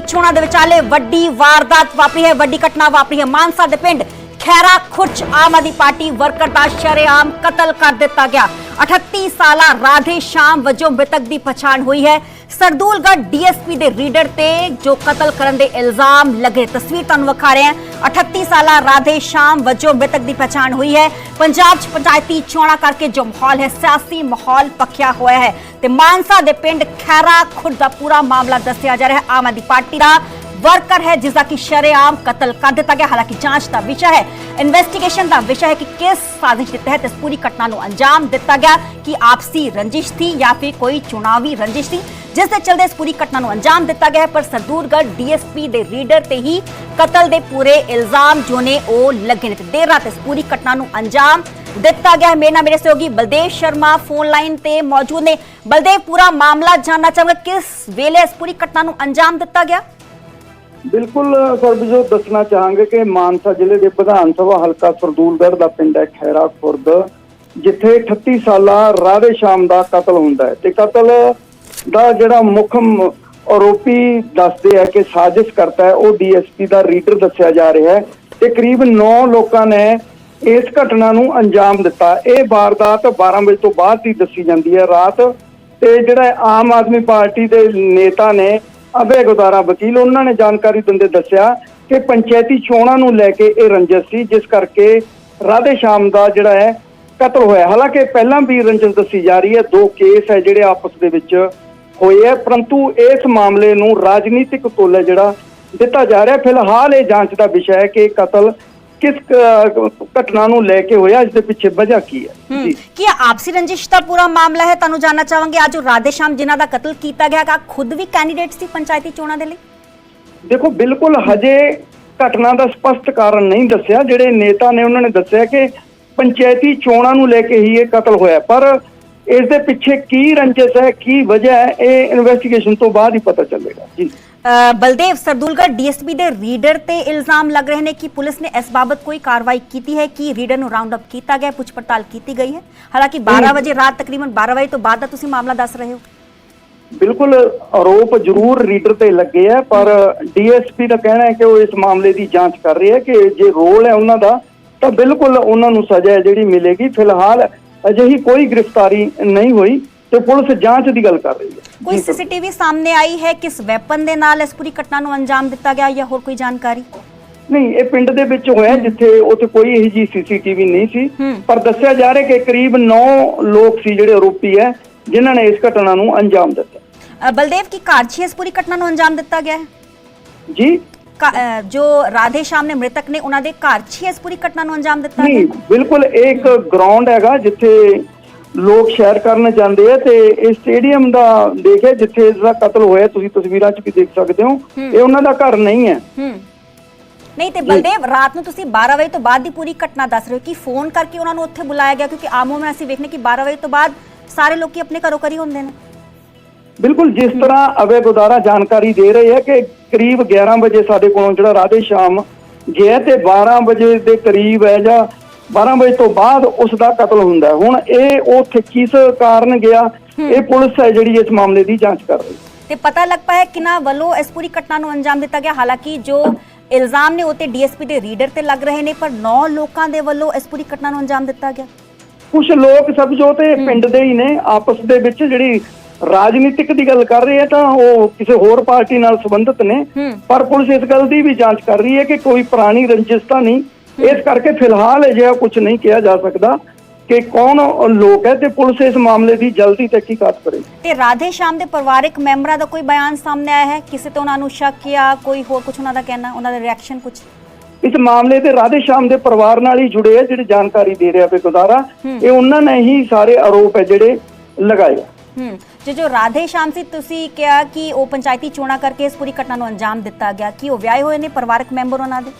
ਚੋਣਾਂ ਦੇ ਵਿਚਾਲੇ ਵੱਡੀ ਵਾਰਦਾਤ ਵਾਪਰੀ ਹੈ, ਵੱਡੀ ਘਟਨਾ ਵਾਪਰੀ ਹੈ। ਮਾਨਸਾ ਦੇ ਪਿੰਡ ਖੈਰਾ ਖੁਰਚ ਆਮ ਆਦਮੀ ਪਾਰਟੀ ਵਰਕਰ ਦਾ ਸ਼ਰੇਆਮ ਕਤਲ ਕਰ ਦਿੱਤਾ ਗਿਆ। 38 ਸਾਲਾ ਰਾਧੇ ਸ਼ਾਮ ਵਜੋਂ ਮ੍ਰਿਤਕ ਦੀ ਪਛਾਣ ਹੋਈ ਹੈ। ਸਰਦੂਲਗੜ੍ਹ ਡੀਐਸਪੀ ਦੇ ਰੀਡਰ ਤੇ ਜੋ ਕਤਲ ਕਰਨ ਦੇ ਇਲਜ਼ਾਮ ਲੱਗੇ। ਤਸਵੀਰ ਤੁਹਾਨੂੰ ਵਿਖਾ ਰਹੇ ਹਾਂ। 38 ਸਾਲਾ ਰਾਧੇ ਸ਼ਾਮ ਵਜੋਂ ਮ੍ਰਿਤਕ ਦੀ ਪਛਾਣ ਹੋਈ ਹੈ। ਪੰਜਾਬ 'ਚ ਪੰਚਾਇਤੀ ਚੋਣਾਂ ਕਰਕੇ ਜੋ ਮਾਹੌਲ ਹੈ, ਸਿਆਸੀ ਮਾਹੌਲ ਪੱਖਿਆ ਹੋਇਆ ਹੈ ਤੇ ਮਾਨਸਾ ਦੇ ਪਿੰਡ ਖੈਰਾ ਖੁਰਦ ਦਾ ਪੂਰਾ ਮਾਮਲਾ ਦੱਸਿਆ ਜਾ ਰਿਹਾ ਹੈ। ਆਮ ਆਦਮੀ ਪਾਰਟੀ ਦਾ ਵਰਕਰ ਹੈ ਜਿਸ ਦਾ ਕਿ ਸ਼ਰੇਆਮ ਕਤਲ ਕਰ ਦਿੱਤਾ ਗਿਆ। ਹਾਲਾਂਕਿ ਜਾਂਚ ਦਾ ਵਿਸ਼ਾ ਹੈ, ਇਨਵੈਸਟੀਗੇਸ਼ਨ ਦਾ ਵਿਸ਼ਾ ਹੈ ਕਿ ਕਿਸ ਸਾਜ਼ਿਸ਼ ਦੇ ਤਹਿਤ ਇਸ ਪੂਰੀ ਘਟਨਾ ਨੂੰ ਅੰਜਾਮ ਦਿੱਤਾ ਗਿਆ, ਕਿ ਆਪਸੀ ਰੰਜਿਸ਼ ਸੀ ਜਾਂ ਫਿਰ ਕੋਈ ਚੁਣਾਵੀ ਰੰਜਿਸ਼ ਸੀ। ਜਿਸ ਦੇ ਚਲਦੇ ਇਸ ਪੂਰੀ ਘਟਨਾ ਨੂੰ ਅੰਜਾਮ ਦਿੱਤਾ ਗਿਆ ਪਰ ਸਰਦੂਲਗੜ੍ਹ ਡੀਐਸਪੀ ਦੇ ਰੀਡਰ ਤੇ ਹੀ ਕਤਲ ਦੇ ਪੂਰੇ ਇਲਜ਼ਾਮ ਜੋ ਨੇ ਉਹ ਲੱਗੇ ਨੇ ਤੇ ਦੇਰ ਰਾਤ ਇਸ ਪੂਰੀ ਘਟਨਾ ਨੂੰ ਅੰਜਾਮ ਦਿੱਤਾ ਗਿਆ ਮੇਰੇ ਨਾਲ ਮੇਰੇ ਸਹਿਯੋਗੀ ਬਲਦੇਵ ਸ਼ਰਮਾ ਫੋਨ ਲਾਈਨ ਤੇ ਮੌਜੂਦ ਨੇ। ਬਲਦੇਵ, ਪੂਰਾ ਮਾਮਲਾ ਜਾਨਣਾ ਚਾਹਾਂਗਾ, ਕਿਸ ਵੇਲੇ ਇਸ ਪੂਰੀ ਘਟਨਾ ਨੂੰ ਅੰਜਾਮ ਦਿੱਤਾ ਗਿਆ? ਬਿਲਕੁਲ ਸਰਬਜੋਤ ਦੱਸਣਾ ਚਾਹਾਂਗੇ ਕਿ ਮਾਨਸਾ ਜ਼ਿਲ੍ਹੇ ਦੇ ਵਿਧਾਨ ਸਭਾ ਹਲਕਾ ਸਰਦੂਲਗੜ੍ਹ ਦਾ ਪਿੰਡ ਹੈ ਖੈਰਾ ਖੁਰਦ, ਜਿੱਥੇ 38 ਸਾਲਾ ਰਾਧੇ ਸ਼ਾਮ ਦਾ ਕਤਲ ਹੁੰਦਾ ਹੈ। ਤੇ ਕਤਲ ਦਾ ਜਿਹੜਾ ਮੁੱਖ ਆਰੋਪੀ ਦੱਸਦੇ ਆ ਕਿ ਸਾਜ਼ਿਸ਼ ਕਰਤਾ ਹੈ, ਉਹ ਡੀਐਸਪੀ ਦਾ ਰੀਡਰ ਦੱਸਿਆ ਜਾ ਰਿਹਾ ਹੈ। ਤੇ ਕਰੀਬ 9 ਲੋਕਾਂ ਨੇ ਇਸ ਘਟਨਾ ਨੂੰ ਅੰਜਾਮ ਦਿੱਤਾ। ਇਹ ਵਾਰਦਾਤ 12 ਵਜੇ ਤੋਂ ਬਾਅਦ ਦੀ ਦੱਸੀ ਜਾਂਦੀ ਹੈ। ਰਾਤ ਤੇ ਜਿਹੜਾ ਆਮ ਆਦਮੀ ਪਾਰਟੀ ਦੇ ਨੇਤਾ ਨੇ ਅਭੈ ਗੁਦਾਰਾ ਵਕੀਲ, ਉਹਨਾਂ ਨੇ ਜਾਣਕਾਰੀ ਦਿੰਦੇ ਦੱਸਿਆ ਕਿ ਪੰਚਾਇਤੀ ਚੋਣਾਂ ਨੂੰ ਲੈ ਕੇ ਇਹ ਰੰਜਿਸ਼ ਸੀ, ਜਿਸ ਕਰਕੇ ਰਾਧੇ ਸ਼ਾਮ ਦਾ ਜਿਹੜਾ ਹੈ, ਕਤਲ ਹੋਇਆ। ਹਾਲਾਂਕਿ ਪਹਿਲਾਂ ਵੀ ਰੰਜਿਸ਼ ਦੱਸੀ ਜਾ ਰਹੀ ਹੈ। ਦੋ ਕੇਸ ਹੈ ਜਿਹੜੇ ਆਪਸ ਦੇ ਵਿੱਚ ਹੋਏ ਹੈ। ਪਰੰਤੂ ਇਸ ਮਾਮਲੇ ਨੂੰ ਰਾਜਨੀਤਿਕ ਤੋਲੇ ਜਿਹੜਾ ਦਿੱਤਾ ਜਾ ਰਿਹਾ ਫਿਲਹਾਲ ਇਹ ਜਾਂਚ ਦਾ ਵਿਸ਼ਾ ਹੈ ਕਿ ਕਤਲ ਕਿਸ ਘਟਨਾ ਨੂੰ ਲੈ ਕੇ ਹੋਇਆ ਇਸ ਦੇ ਪਿੱਛੇ ਵਜ੍ਹਾ ਕੀ ਹੈ। ਜੀ। ਕੀ ਆਪਸੀ ਰੰਜਿਸ਼ ਦਾ ਪੂਰਾ ਮਾਮਲਾ ਹੈ? ਤੁਹਾਨੂੰ ਜਾਨਣਾ ਚਾਹਾਂਗੇ ਅੱਜ ਉਹ ਰਾਧੇ ਸ਼ਾਮ ਜਿਨ੍ਹਾਂ ਦਾ ਕਤਲ ਕੀਤਾ ਗਿਆ ਕਾ ਖੁਦ ਵੀ ਕੈਂਡੀਡੇਟ ਸੀ ਪੰਚਾਇਤੀ ਚੋਣਾਂ ਦੇ ਲਈ? ਦੇਖੋ ਬਿਲਕੁਲ ਹਜੇ ਘਟਨਾ ਦਾ ਸਪਸ਼ਟ ਕਾਰਨ ਨਹੀਂ ਦੱਸਿਆ। ਜਿਹੜੇ ਨੇਤਾ ਨੇ ਉਹਨਾਂ ਨੇ ਦੱਸਿਆ ਕਿ ਪੰਚਾਇਤੀ ਚੋਣਾਂ ਨੂੰ ਲੈ ਕੇ ਹੀ ਇਹ ਕਤਲ ਹੋਇਆ ਪਰ ਇਸ ਦੇ ਪਿੱਛੇ ਕੀ ਰੰਜਿਸ਼ ਹੈ ਕੀ ਵਜ੍ਹਾ ਹੈ ਇਹ ਇਨਵੈਸਟੀਗੇਸ਼ਨ ਤੋਂ ਬਾਅਦ ਹੀ ਪਤਾ ਚੱਲੇਗਾ। ਜੀ। ਬਲਦੇਵ ਸਰਦੂਲਗੜ੍ਹ ਡੀਐਸਪੀ ਦੇ ਰੀਡਰ ਤੇ ਇਲਜ਼ਾਮ ਲੱਗ ਰਹੇ ਨੇ ਕਿ ਪੁਲਿਸ ਨੇ ਇਸ ਬਾਬਤ ਕੋਈ ਕਾਰਵਾਈ ਕੀਤੀ ਹੈ ਕਿ ਰੀਡਰ ਨੂੰ ਰਾਉਂਡ ਅਪ ਕੀਤਾ ਗਿਆ ਪੁੱਛ ਪੜਤਾਲ ਕੀਤੀ ਗਈ ਹੈ? ਹਾਲਾਂਕਿ 12 ਵਜੇ ਰਾਤ ਤਕਰੀਬਨ 12 ਵਜੇ ਤੋਂ ਬਾਅਦ ਦਾ ਤੁਸੀਂ ਮਾਮਲਾ ਦੱਸ ਰਹੇ ਹੋ। ਬਿਲਕੁਲ ਆਰੋਪ ਜ਼ਰੂਰ ਰੀਡਰ ਤੇ ਲੱਗੇ ਆ ਪਰ ਡੀਐਸਪੀ ਦਾ ਕਹਿਣਾ ਹੈ ਕਿ ਉਹ ਇਸ ਮਾਮਲੇ ਦੀ ਜਾਂਚ ਕਰ ਰਹੀ ਹੈ ਕਿ ਜੇ ਰੋਲ ਹੈ ਉਹਨਾਂ ਦਾ ਤਾਂ ਬਿਲਕੁਲ ਉਹਨਾਂ ਨੂੰ ਸਜ਼ਾ ਜਿਹੜੀ ਮਿਲੇਗੀ। ਫਿਲਹਾਲ ਅਜਿਹੀ ਕੋਈ ਗ੍ਰਿਫਤਾਰੀ ਨਹੀਂ ਹੋਈ ਤੇ ਪੁਲਿਸ ਜਾਂਚ ਦੀ ਗੱਲ ਕਰ ਰਹੀ ਹੈ। ਕੋਈ। ਸੀਸੀਟੀਵੀ ਸਾਹਮਣੇ ਆਈ ਹੈ ਕਿਸ ਵੈਪਨ ਦੇ ਨਾਲ ਇਸ ਪੂਰੀ ਘਟਨਾ ਨੂੰ ਅੰਜਾਮ ਦਿੱਤਾ ਗਿਆ ਜਾਂ ਹੋਰ ਕੋਈ ਜਾਣਕਾਰੀ? ਨਹੀਂ ਇਹ ਪਿੰਡ ਦੇ ਵਿੱਚ ਹੋਇਆ ਜਿੱਥੇ ਉੱਥੇ ਕੋਈ ਇਹੋ ਜੀ ਸੀਸੀਟੀਵੀ ਨਹੀਂ ਸੀ। ਪਰ ਦੱਸਿਆ ਜਾ ਰਿਹਾ ਕਿ ਕਰੀਬ 9 ਲੋਕ ਸੀ ਜਿਹੜੇ ਆਰੋਪੀ ਹੈ ਜਿਨ੍ਹਾਂ ਨੇ ਇਸ ਘਟਨਾ ਨੂੰ ਅੰਜਾਮ ਦਿੱਤਾ। ਬਲਦੇਵ ਕੀ ਕਾਰਜੀ ਇਸ ਪੂਰੀ ਘਟਨਾ ਨੂੰ ਅੰਜਾਮ ਦਿੱਤਾ ਗਿਆ ਹੈ? ਜੀ? ਜੋ ਰਾਧੇ ਸ਼ਾਮ ਨੇ ਮ੍ਰਿਤਕ ਨੇ ਉਹਨਾਂ ਦੇ ਘਰ 'ਚ ਹੀ ਇਸ ਪੂਰੀ ਘਟਨਾ ਨੂੰ ਅੰਜਾਮ ਦਿੱਤਾ ਗਿਆ? ਬਿਲਕੁਲ ਇਹ ਇੱਕ ਗਰਾਊਂਡ ਹੈਗਾ ਜਿੱਥੇ ਲੋਕ ਸ਼ੈਰ ਕਰਨ ਜਾਂਦੇ ਆ ਤੇ ਇਹ ਸਟੇਡੀਅਮ ਦਾ ਦੇਖਿਆ ਜਿੱਥੇ ਇਸ ਦਾ ਕਤਲ ਹੋਇਆ ਤੁਸੀਂ ਤਸਵੀਰਾਂ 'ਚ ਵੀ ਦੇਖ ਸਕਦੇ ਹੋ। ਇਹ ਉਹਨਾਂ ਦਾ ਘਰ ਨਹੀਂ ਹੂੰ। ਨਹੀਂ ਤੇ ਬਲਦੇਵ ਰਾਤ ਨੂੰ ਤੁਸੀਂ 12 ਵਜੇ ਤੋਂ ਬਾਅਦ ਦੀ ਪੂਰੀ ਘਟਨਾ ਦੱਸ ਰਹੇ ਹੋ ਕਿ ਫੋਨ ਕਰਕੇ ਉਹਨਾਂ ਨੂੰ ਉੱਥੇ ਬੁਲਾਇਆ ਗਿਆ ਕਿਉਂਕਿ ਆਮੋ ਮੈਂ ਅਸੀਂ ਵੇਖਨੇ ਕਿ 12 ਵਜੇ ਤੋਂ ਬਾਅਦ ਸਾਰੇ ਲੋਕੀ ਆਪਣੇ ਘਰੋਂ ਘਰੀ ਹੁੰਦੇ ਨੇ। ਬਿਲਕੁਲ ਜਿਸ ਤਰ੍ਹਾਂ ਅਵੇ ਗੁਦਾਰਾ ਜਾਣਕਾਰੀ ਦੇ ਰਹੇ ਹੈ ਕਿ ਕਰੀਬ 11 ਵਜੇ ਸਾਡੇ ਕੋਲੋਂ ਜਿਹੜਾ ਰਾਧੇ ਸ਼ਾਮ ਗਿਆ ਤੇ 12 ਵਜੇ ਦੇ ਕਰੀਬ ਹੈ ਜਾਂ 12 ਵਜੇ ਤੋਂ ਬਾਅਦ ਉਸ ਦਾ ਕਤਲ ਹੁੰਦਾ। ਹੁਣ ਇਹ ਉੱਥੇ ਕਿਸ ਕਾਰਨ ਗਿਆ? ਇਹ ਪੁਲਿਸ ਹੈ ਜਿਹੜੀ ਇਸ ਮਾਮਲੇ ਦੀ ਜਾਂਚ ਕਰ ਰਹੀ ਤੇ ਪਤਾ ਲੱਗ ਪਾਇਆ ਕਿਨਾਂ ਵੱਲੋਂ ਇਸ ਪੂਰੀ ਘਟਨਾ ਨੂੰ ਅੰਜਾਮ ਦਿੱਤਾ ਗਿਆ। ਹਾਲਾਂਕਿ ਜੋ ਇਲਜ਼ਾਮ ਨੇ ਉਹ ਤੇ ਡੀਐਸਪੀ ਦੇ ਰੀਡਰ ਤੇ ਲੱਗ ਰਹੇ ਨੇ ਪਰ 9 ਲੋਕਾਂ ਦੇ ਵੱਲੋਂ ਇਸ ਪੂਰੀ ਘਟਨਾ ਨੂੰ ਅੰਜਾਮ ਦਿੱਤਾ ਗਿਆ। ਕੁਝ ਲੋਕ ਸਭ ਜੋ ਤੇ ਪਿੰਡ ਦੇ ਹੀ ਨੇ ਆਪਸ ਦੇ ਵਿੱਚ ਜਿਹੜੀ ਰਾਜਨੀਤਿਕ ਦੀ ਗੱਲ ਕਰ ਰਹੇ ਆ ਤਾਂ ਉਹ ਕਿਸੇ ਹੋਰ ਪਾਰਟੀ ਨਾਲ ਸੰਬੰਧਿਤ ਨੇ। ਪਰ ਪੁਲਿਸ ਇਸ ਗੱਲ ਦੀ ਵੀ ਜਾਂਚ ਕਰ ਰਹੀ ਹੈ ਕਿ ਕੋਈ ਪੁਰਾਣੀ ਰੰਜਿਸ਼ ਤਾਂ ਨਹੀਂ। ਇਸ ਕਰਕੇ ਫਿਲਹਾਲ ਅਜਿਹਾ ਕੁਝ ਨਹੀਂ ਕਿਹਾ ਜਾ ਸਕਦਾ ਕਿ ਕੌਣ ਲੋਕ ਹੈ ਤੇ ਪੁਲਿਸ ਇਸ ਮਾਮਲੇ ਦੀ ਜਲਦੀ ਤਹਿਕੀਕਾਤ ਕਰੇਗੀ ਤੇ ਰਾਧੇ ਸ਼ਾਮ ਦੇ ਪਰਿਵਾਰਕ ਮੈਂਬਰਾਂ ਦਾ ਕੋਈ ਬਿਆਨ ਸਾਹਮਣੇ ਆਇਆ ਹੈ? ਕਿਸੇ ਤੇ ਉਹਨਾਂ ਨੂੰ ਸ਼ੱਕ ਜਾਂ ਕੋਈ ਹੋਰ ਕੁਝ ਉਹਨਾਂ ਦਾ ਕਹਿਣਾ ਉਹਨਾਂ ਦਾ ਰਿਐਕਸ਼ਨ ਕੁਝ ਇਸ ਮਾਮਲੇ ਤੇ ਰਾਧੇ ਸ਼ਾਮ ਦੇ ਪਰਿਵਾਰ ਨਾਲ ਹੀ ਜੁੜੇ ਆ ਜਿਹੜੇ ਜਾਣਕਾਰੀ ਦੇ ਰਿਹਾ ਬੇਗੁਜ਼ਾਰਾ ਇਹ ਉਹਨਾਂ ਨੇ ਹੀ ਸਾਰੇ ਆਰੋਪ ਹੈ ਜਿਹੜੇ ਲਗਾਏ। ਹੂੰ। ਜੇ ਜੋ ਰਾਧੇ ਸ਼ਾਮ ਸੀ ਤੁਸੀਂ ਕਿਹਾ ਕਿ ਉਹ ਪੰਚਾਇਤੀ ਚੋਣਾਂ ਕਰਕੇ ਇਸ ਪੂਰੀ ਘਟਨਾ ਨੂੰ ਅੰਜਾਮ ਦਿੱਤਾ ਗਿਆ। ਕਿ ਉਹ ਵਿਆਹੇ ਹੋਏ ਨੇ ਪਰਿਵਾਰਕ ਮੈਂਬਰ ਉਹਨਾਂ ਦੇ?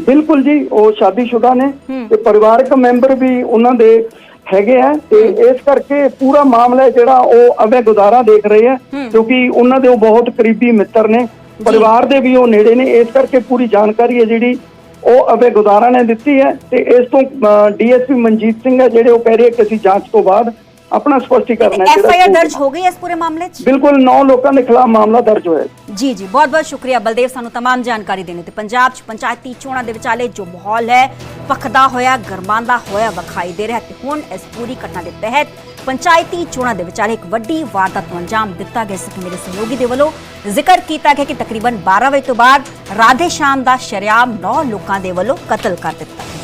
ਬਿਲਕੁਲ ਜੀ ਉਹ ਸ਼ਾਦੀशुदा ਨੇ। ਤੇ ਪਰਿਵਾਰਕ ਮੈਂਬਰ ਵੀ ਉਹਨਾਂ ਦੇ ਹੈਗੇ ਆ ਤੇ ਇਸ ਕਰਕੇ ਪੂਰਾ ਮਾਮਲਾ ਜਿਹੜਾ ਉਹ ਅਵੇ ਗੁਜ਼ਾਰਾ ਦੇਖ ਰਹੇ ਆ ਕਿਉਂਕਿ ਉਹਨਾਂ ਦੇ ਉਹ ਬਹੁਤ ਕਰੀਬੀ ਮਿੱਤਰ ਨੇ ਪਰਿਵਾਰ ਦੇ ਵੀ ਉਹ ਨੇੜੇ ਨੇ ਇਸ ਕਰਕੇ ਪੂਰੀ ਜਾਣਕਾਰੀ ਹੈ ਜਿਹੜੀ ਉਹ ਅਵੇ ਗੁਜ਼ਾਰਾ ਨੇ ਦਿੱਤੀ ਹੈ ਤੇ ਇਸ ਤੋਂ ਡੀਐਸਪੀ ਮਨਜੀਤ ਸਿੰਘ ਹੈ ਜਿਹੜੇ ਉਹ ਕਹਿ ਰਹੇ ਕਿ ਅਸੀਂ ਜਾਂਚ ਤੋਂ ਬਾਅਦ ਆਪਣਾ ਸਪਸ਼ਟੀਕਰਨ ਹੈ ਐਫ ਆਈ ਆਰ ਜਿਹੜਾ ਦਰਜ ਹੋ ਗਈ ਹੈ ਇਸ ਪੂਰੇ ਮਾਮਲੇ 'ਚ ਬਿਲਕੁਲ 9 ਲੋਕਾਂ ਦੇ ਖਿਲਾਫ ਮਾਮਲਾ ਦਰਜ ਹੋਇਆ ਹੈ ਜੀ ਜੀ ਬਹੁਤ ਬਹੁਤ ਸ਼ੁਕਰੀਆ ਬਲਦੇਵ ਸਾਨੂੰ तमाम ਜਾਣਕਾਰੀ ਦੇਣ ਤੇ ਪੰਜਾਬ 'ਚ ਪੰਚਾਇਤੀ ਚੋਣਾਂ ਦੇ ਵਿਚਾਲੇ ਜੋ ਮਾਹੌਲ ਹੈ ਪਖਦਾ ਹੋਇਆ ਗਰਮਾਂਦਾ ਹੋਇਆ ਵਿਖਾਈ ਦੇ ਰਿਹਾ ਹੈ ਤੇ ਹੁਣ ਇਸ ਪੂਰੀ ਘਟਨਾ ਦੇ ਤਹਿਤ ਪੰਚਾਇਤੀ ਚੋਣਾਂ ਦੇ ਵਿਚਾਲੇ ਇੱਕ ਵੱਡੀ ਵਾਰਦਾਤ ਨੂੰ ਅੰਜਾਮ ਦਿੱਤਾ ਗਿਆ ਸੀ ਕਿ ਮੇਰੇ ਸਹਿਯੋਗੀ ਦੇ ਵੱਲੋਂ ਜ਼ਿਕਰ ਕੀਤਾ ਗਿਆ ਕਿ ਤਕਰੀਬਨ 12 ਵਜੇ ਤੋਂ ਬਾਅਦ ਰਾਧੇ ਸ਼ਾਮ ਦਾ ਸ਼ਰਿਆਮ 9 ਲੋਕਾਂ ਦੇ ਵੱਲੋਂ ਕਤਲ ਕਰ ਦਿੱਤਾ ਗਿਆ